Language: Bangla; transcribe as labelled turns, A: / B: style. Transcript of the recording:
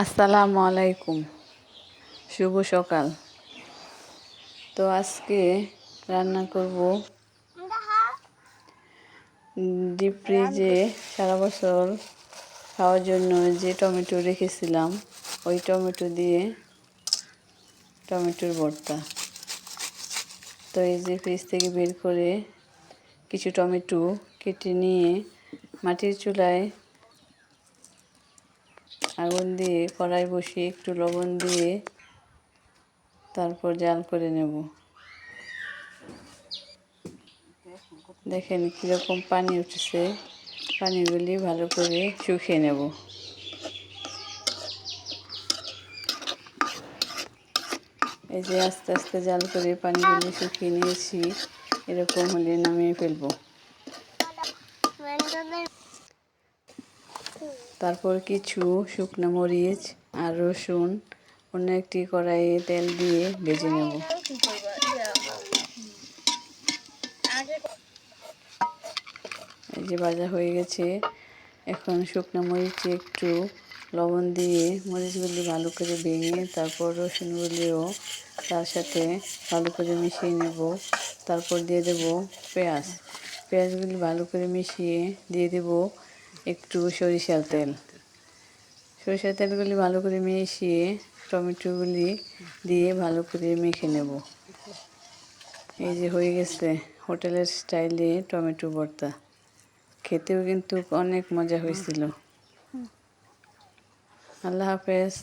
A: আসসালামু আলাইকুম। শুভ সকাল। তো আজকে রান্না করব ডিপ ফ্রিজে সারা বছর খাওয়ার জন্য যে টমেটো রেখেছিলাম, ওই টমেটো দিয়ে টমেটোর ভর্তা। তো এই যে ফ্রিজ থেকে বের করে কিছু টমেটো কেটে নিয়ে মাটির চুলায় আগুন দিয়ে কড়াই বসিয়ে একটু লবণ দিয়ে তারপর জাল করে নেব। দেখেন কীরকম পানি উঠেছে। পানিগুলি ভালো করে শুকিয়ে নেব। এই যে আস্তে আস্তে জাল করে পানিগুলি শুকিয়ে নিয়েছি, এরকম হলে নামিয়ে ফেলব। তারপর কিছু শুকনো মরিচ আর রসুন, অন্য একটি কড়াইয়ে তেল দিয়ে ভেজে নেব। এই যে ভাজা হয়ে গেছে। এখন শুকনো মরিচে একটু লবণ দিয়ে মরিচগুলি ভালো করে ভেঙে তারপর রসুনগুলিও তার সাথে ভালো করে মিশিয়ে নেব। তারপর দিয়ে দেব পেঁয়াজ। পেঁয়াজগুলি ভালো করে মিশিয়ে দিয়ে দেব। একটু সরিষার তেল। সরিষার তেলগুলি ভালো করে মিশিয়ে টমেটোগুলি দিয়ে ভালো করে মেখে নেব। এই যে হয়ে গেছে হোটেলের স্টাইলে টমেটো ভর্তা। খেতেও কিন্তু অনেক মজা হয়েছিল। আল্লাহ হাফেজ।